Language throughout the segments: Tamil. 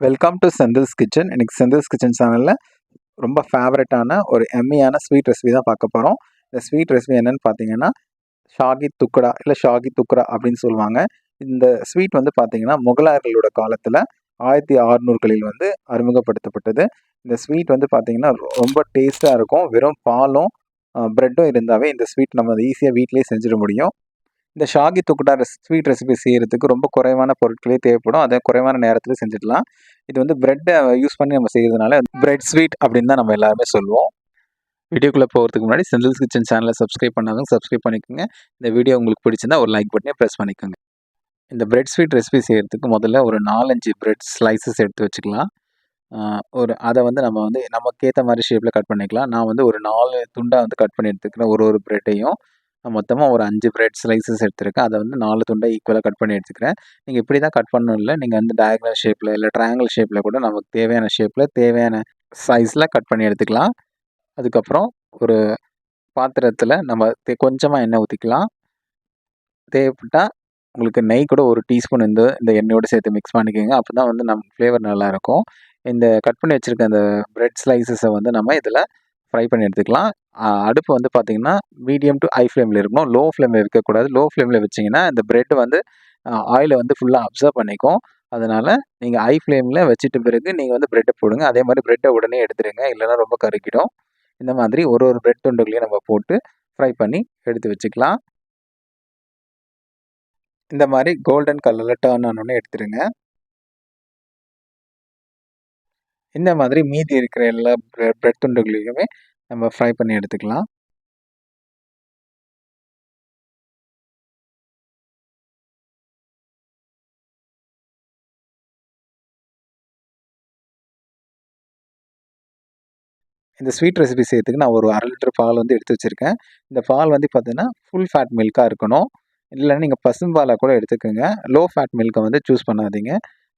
வெல்கம் டு செந்தில்ஸ் கிச்சன் இன்னைக்கு செந்தில்ஸ் கிச்சன் சேனலில் ரொம்ப ஃபேவரட்டான ஒரு எம்மியான ஸ்வீட் ரெசிபி தான் பார்க்க போகிறோம் இந்த ஸ்வீட் ரெசிபி என்னென்னு பார்த்தீங்கன்னா ஷாகி துக்குடா இல்லை ஷாகி துக்குரா அப்படின்னு சொல்லுவாங்க. இந்த ஸ்வீட் வந்து பார்த்தீங்கன்னா முகலாயர்களோட காலத்தில் ஆயிரத்தி அறுநூறுகளில் வந்து அறிமுகப்படுத்தப்பட்டது. இந்த ஸ்வீட் வந்து பார்த்தீங்கன்னா ரொம்ப டேஸ்ட்டாக இருக்கும். வெறும் பாலும் ப்ரெட்டும் இருந்தாவே இந்த ஸ்வீட் நம்ம ஈஸியாக வீட்டிலேயே செஞ்சிட முடியும். இந்த ஷாகி துக்குடா ரெஸ் ஸ்வீட் ரெசிபி செய்கிறதுக்கு ரொம்ப குறைவான பொருட்களே தேவைப்படும். அதை குறைவான நேரத்தில் செஞ்சிடலாம். இது வந்து ப்ரெட்டை யூஸ் பண்ணி நம்ம செய்கிறதுனால பிரெட் ஸ்வீட் அப்படின்னு தான் நம்ம எல்லாருமே சொல்லுவோம். வீடியோக்குள்ளே போகிறதுக்கு முன்னாடி செந்தில்ஸ் கிச்சன் சேனலை சப்ஸ்கிரைப் பண்ணாலும் சப்ஸ்கிரைப் பண்ணிக்கோங்க. இந்த வீடியோ உங்களுக்கு பிடிச்சிருந்தா ஒரு லைக் பட்டனே ப்ரெஸ் பண்ணிக்கோங்க. இந்த பிரெட் ஸ்வீட் ரெசிபி செய்கிறதுக்கு முதல்ல ஒரு நாலஞ்சு பிரெட் ஸ்லைசஸ் எடுத்து வச்சுக்கலாம். ஒரு அதை வந்து நம்ம வந்து நமக்கு ஏற்ற மாதிரி ஷேப்பில் கட் பண்ணிக்கலாம். நான் வந்து ஒரு நாலு துண்டாக வந்து கட் பண்ணி எடுத்துக்கிறேன். ஒரு ஒரு பிரெட்டையும் மொத்தமாக ஒரு அஞ்சு பிரெட் ஸ்லைசஸ் எடுத்திருக்கேன். அதை வந்து நாலு துண்டை ஈக்குவலாக கட் பண்ணி எடுத்துக்கிறேன். நீங்கள் இப்படி தான் கட் பண்ணணும் இல்லை. நீங்கள் வந்து டயக்னல் ஷேப்பில் இல்லை ட்ரையாங்கிள் ஷேப்பில் கூட நமக்கு தேவையான ஷேப்பில் தேவையான சைஸில் கட் பண்ணி எடுத்துக்கலாம். அதுக்கப்புறம் ஒரு பாத்திரத்தில் நம்ம தே- கொஞ்சமாக எண்ணெய் ஊற்றிக்கலாம் தேவைப்பட்டால் உங்களுக்கு நெய் கூட ஒரு டீஸ்பூன் இந்த இந்த எண்ணெயோடு சேர்த்து மிக்ஸ் பண்ணிக்கோங்க. அப்போ தான் வந்து நம்ம ஃப்ளேவர் நல்லாயிருக்கும் இந்த கட் பண்ணி வச்சுருக்க அந்த ப்ரெட் ஸ்லைசஸை வந்து நம்ம இதில் ஃப்ரை பண்ணி எடுத்துக்கலாம். அடுப்பு வந்து பார்த்திங்கன்னா மீடியம் டு ஹை ஃப்ளேமில் இருக்கணும். லோ ஃப்ளேமில் இருக்கக்கூடாது. லோ ஃப்ளேமில் வச்சிங்கன்னா இந்த ப்ரெட் வந்து ஆயிலை வந்து ஃபுல்லாக அப்சர்வ் பண்ணிக்கும். அதனால் நீங்கள் ஹை ஃப்ளேமில் வச்சுட்டு பிறகு நீங்கள் வந்து ப்ரெட்டை போடுங்க. அதே மாதிரி ப்ரெட்டை உடனே எடுத்துடுங்க இல்லைன்னா ரொம்ப கருக்கிடும் இந்த மாதிரி ஒரு ஒரு ப்ரெட் துண்டுகளையும் நம்ம போட்டு ஃப்ரை பண்ணி எடுத்து வச்சுக்கலாம். இந்த மாதிரி கோல்டன் கலரில் டேர்ன் ஆனோடனே எடுத்துடுங்க இந்த மாதிரி மீதி இருக்கிற எல்லா பிரெட் துண்டுகளையுமே நம்ம ஃப்ரை பண்ணி எடுத்துக்கலாம். இந்த ஸ்வீட் ரெசிபி செய்யறதுக்கு நான் ஒரு அரை லிட்டர் பால் வந்து எடுத்து வச்சுருக்கேன். இந்த பால் வந்து பார்த்தீங்கன்னா ஃபுல் ஃபேட் மில்காக இருக்கணும். இல்லைன்னா நீங்கள் பசும்பாலை கூட எடுத்துக்கோங்க. லோ ஃபேட் மில்கை வந்து சூஸ் பண்ணாதீங்க.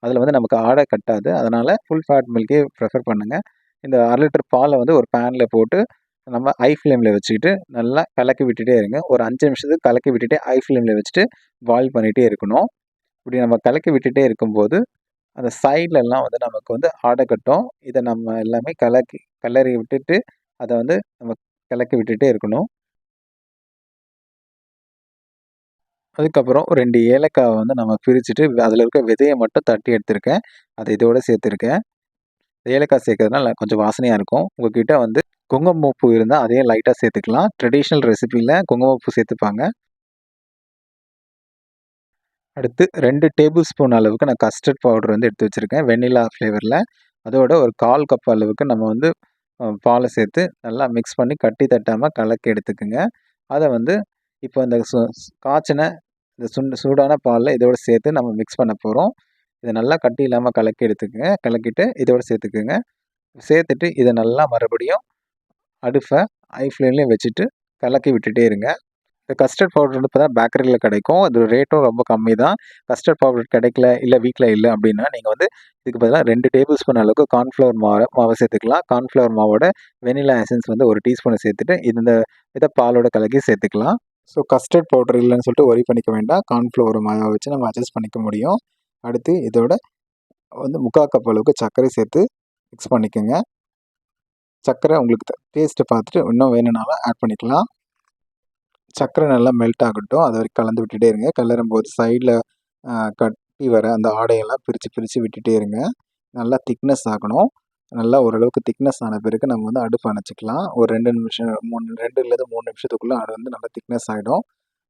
அதில் வந்து நமக்கு ஆடை கட்டாது. அதனால் ஃபுல் ஃபேட் மில்கே ப்ரிஃபர் பண்ணுங்கள் இந்த அரை லிட்டர் பாலை வந்து ஒரு பேனில் போட்டு நம்ம ஐ ஃப்ளேமில் வச்சுக்கிட்டு நல்லா கலக்கி விட்டுட்டே இருங்க. ஒரு அஞ்சு நிமிஷத்துக்கு கலக்கி விட்டுகிட்டே ஐ ஃப்ளேமில் வச்சுட்டு பாயில் பண்ணிகிட்டே இருக்கணும். இப்படி நம்ம கலக்கி விட்டுட்டே இருக்கும்போது அந்த சைட்லலாம் வந்து நமக்கு வந்து ஆடை கட்டும். இதை நம்ம எல்லாமே கலக்கி கலரி விட்டுட்டு அதை வந்து நம்ம கலக்கி விட்டுட்டே இருக்கணும். அதுக்கப்புறம் ரெண்டு ஏலக்காவை வந்து நம்ம பிரிச்சுட்டு அதில் இருக்க விதையை மட்டும் தட்டி எடுத்திருக்கேன். அதை இதோட சேர்த்துருக்கேன். ஏலக்காய் சேர்க்கறதுனால கொஞ்சம் வாசனையாக இருக்கும். உங்ககிட்ட வந்து குங்குமப்பூ இருந்தால் அதையும் லைட்டாக சேர்த்துக்கலாம். ட்ரெடிஷ்னல் ரெசிபியில் குங்குமப்பூ சேர்த்துப்பாங்க. அடுத்து ரெண்டு டேபிள் ஸ்பூன் அளவுக்கு நான் கஸ்டர்ட் பவுடர் வந்து எடுத்து வச்சுருக்கேன். வெண்ணிலா ஃப்ளேவரில் அதோட ஒரு கால் கப் அளவுக்கு நம்ம வந்து பாலை சேர்த்து நல்லா மிக்ஸ் பண்ணி கட்டி தட்டாமல் கலக்கி எடுத்துக்குங்க. அதை வந்து இப்போ இந்த சு காய்ச்சின இந்த சுண்டு சூடான பாலில் இதோட சேர்த்து நம்ம மிக்ஸ் பண்ண போகிறோம் இதை நல்லா கட்டி இல்லாமல் கலக்கி எடுத்துக்கோங்க. கலக்கிட்டு இதோட சேர்த்துக்குங்க. சேர்த்துட்டு இதை நல்லா மறுபடியும் அடுப்பை ஐ ஃப்ளேம்லேயும் வச்சுட்டு கலக்கி விட்டுட்டே இருங்க. இந்த கஸ்டர்ட் பவுடர் வந்து இப்போ தான் பேக்கரியில் கிடைக்கும். இது ரேட்டும் ரொம்ப கம்மி தான் கஸ்டர்ட் பவுடர் கிடைக்கல இல்லை வீட்டில் இல்லை அப்படின்னா நீங்கள் வந்து இதுக்கு பதிலாக ரெண்டு டேபிள் ஸ்பூன் அளவுக்கு கார்ன்ஃப்ளவர் மாவை மாவை சேர்த்துக்கலாம். கார்ன்ஃப்ளவர் மாவோட வெனிலா எசன்ஸ் வந்து ஒரு டீஸ்பூனை சேர்த்துட்டு இந்த இதை பாலோட கலக்கி சேர்த்துக்கலாம். ஸோ கஸ்டர்ட் பவுடர் இல்லைன்னு சொல்லிட்டு ஒரி பண்ணிக்க வேண்டாம். கார்ன்ஃப்ளவர் மாவை வச்சு நம்ம அட்ஜஸ்ட் பண்ணிக்க முடியும். அடுத்து இதோட வந்து முக்கால் கப் அளவுக்கு சர்க்கரை சேர்த்து மிக்ஸ் பண்ணிக்கோங்க. சர்க்கரை உங்களுக்கு டேஸ்ட்டை பார்த்துட்டு இன்னும் வேணும்னாலும் ஆட் பண்ணிக்கலாம். சர்க்கரை நல்லா மெல்ட் ஆகட்டும். அது வரைக்கும் கலந்து விட்டுட்டே இருங்க. கலரும் போது சைடில் கட்டி வர அந்த ஆடையெல்லாம் பிரித்து பிரித்து விட்டுட்டே இருங்க. நல்லா திக்னஸ் ஆகணும். நல்லா ஓரளவுக்கு திக்னஸ் ஆன பிறகு நம்ம வந்து அடுப்பு அணைச்சிக்கலாம். ஒரு ரெண்டு நிமிஷம் மூணு ரெண்டுலேருந்து மூணு நிமிஷத்துக்குள்ளே அது வந்து நல்லா திக்னஸ் ஆகிடும்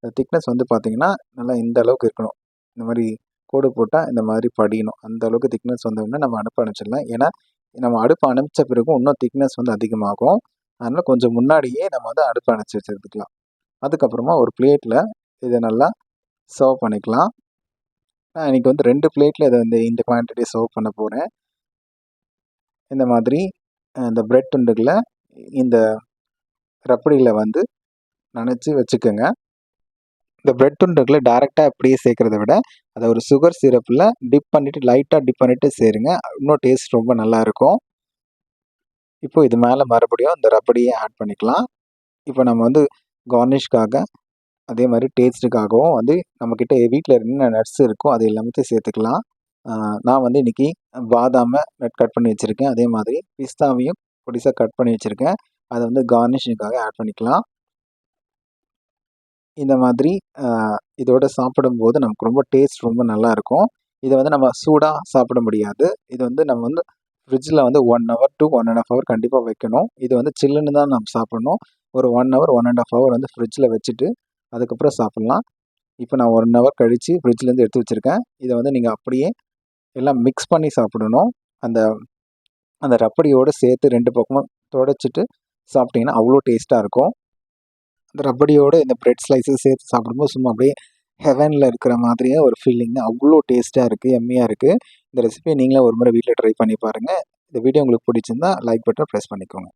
அந்த திக்னஸ் வந்து பார்த்திங்கன்னா நல்லா இந்த அளவுக்கு இருக்கணும். இந்த மாதிரி கோடு போட்டால் இந்த மாதிரி படியணும். அந்த அளவுக்கு திக்னஸ் வந்தோடனே நம்ம அடுப்பு அணைச்சிடலாம். ஏன்னா நம்ம அடுப்பு அணைச்ச பிறகு இன்னும் திக்னஸ் வந்து அதிகமாகும். அதனால் கொஞ்சம் முன்னாடியே நம்ம வந்து அடுப்பு அணைச்சி வச்சுருக்கலாம் அதுக்கப்புறமா ஒரு பிளேட்டில் இதை நல்லா சர்வ் பண்ணிக்கலாம். நான் இன்றைக்கி வந்து ரெண்டு பிளேட்டில் இதை வந்து இந்த குவான்டிட்டி சர்வ் பண்ண போகிறேன் இந்த மாதிரி இந்த பிரெட் துண்டுகளை இந்த ரப்படியில் வந்து நனைச்சி வச்சுக்கோங்க. இந்த பிரெட் துண்டுகளை டேரெக்டாக அப்படியே சேர்க்குறத விட அதை ஒரு சுகர் சிரப்பில் டிப் பண்ணிவிட்டு லைட்டாக டிப் பண்ணிவிட்டு சேருங்க. இன்னும் டேஸ்ட் ரொம்ப நல்லா இருக்கும். இப்போ இது மேலே மறுபடியும் இந்த ரப்படியை ஆட் பண்ணிக்கலாம். இப்போ நம்ம வந்து கார்னிஷ்காக அதே மாதிரி டேஸ்ட்டுக்காகவும் வந்து நம்மக்கிட்ட வீட்டில் என்ன நட்ஸ் இருக்கோ அது எல்லாத்தையும் சேர்த்துக்கலாம். நான் வந்து இன்றைக்கி பாதாமை கட் பண்ணி வச்சுருக்கேன். அதே மாதிரி பிஸ்தாவையும் பொடிசாக கட் பண்ணி வச்சுருக்கேன். அதை வந்து கார்னிஷிங்காக ஆட் பண்ணிக்கலாம். இந்த மாதிரி இதோட சாப்பிடும்போது நமக்கு ரொம்ப டேஸ்ட் ரொம்ப நல்லாயிருக்கும் இதை வந்து நம்ம சூடாக சாப்பிட முடியாது. இது வந்து நம்ம வந்து ஃப்ரிட்ஜில் வந்து one hour to one and half hour கண்டிப்பாக வைக்கணும். இது வந்து சில்லுன்னு தான் நம்ம சாப்பிட்ணும். ஒரு one hour one and half hour வந்து ஃப்ரிட்ஜில் வச்சுட்டு அதுக்கப்புறம் சாப்பிட்லாம். இப்போ நான் ஒன் ஹவர் கழித்து ஃப்ரிட்ஜ்லேருந்து எடுத்து வச்சுருக்கேன். இதை வந்து நீங்கள் அப்படியே எல்லாம் மிக்ஸ் பண்ணி சாப்பிடணும். அந்த அந்த ரப்படியோடு சேர்த்து ரெண்டு பக்கமும் தொடச்சிட்டு சாப்பிட்டிங்கன்னா அவ்வளோ டேஸ்ட்டாக இருக்கும். அந்த ரப்படியோடு இந்த ப்ரெட் ஸ்லைஸஸ் சேர்த்து சாப்பிடும்போது சும்மா அப்படியே ஹெவனில் இருக்கிற மாதிரியே ஒரு ஃபீலிங் அவ்வளோ டேஸ்ட்டாக இருக்குது எம்மியாக இருக்குது இந்த ரெசிபியை நீங்களே ஒரு முறை வீட்டில் ட்ரை பண்ணி பாருங்கள் இந்த வீடியோ உங்களுக்கு பிடிச்சிருந்தா லைக் பட்டன் ப்ரெஸ் பண்ணிக்கோங்க.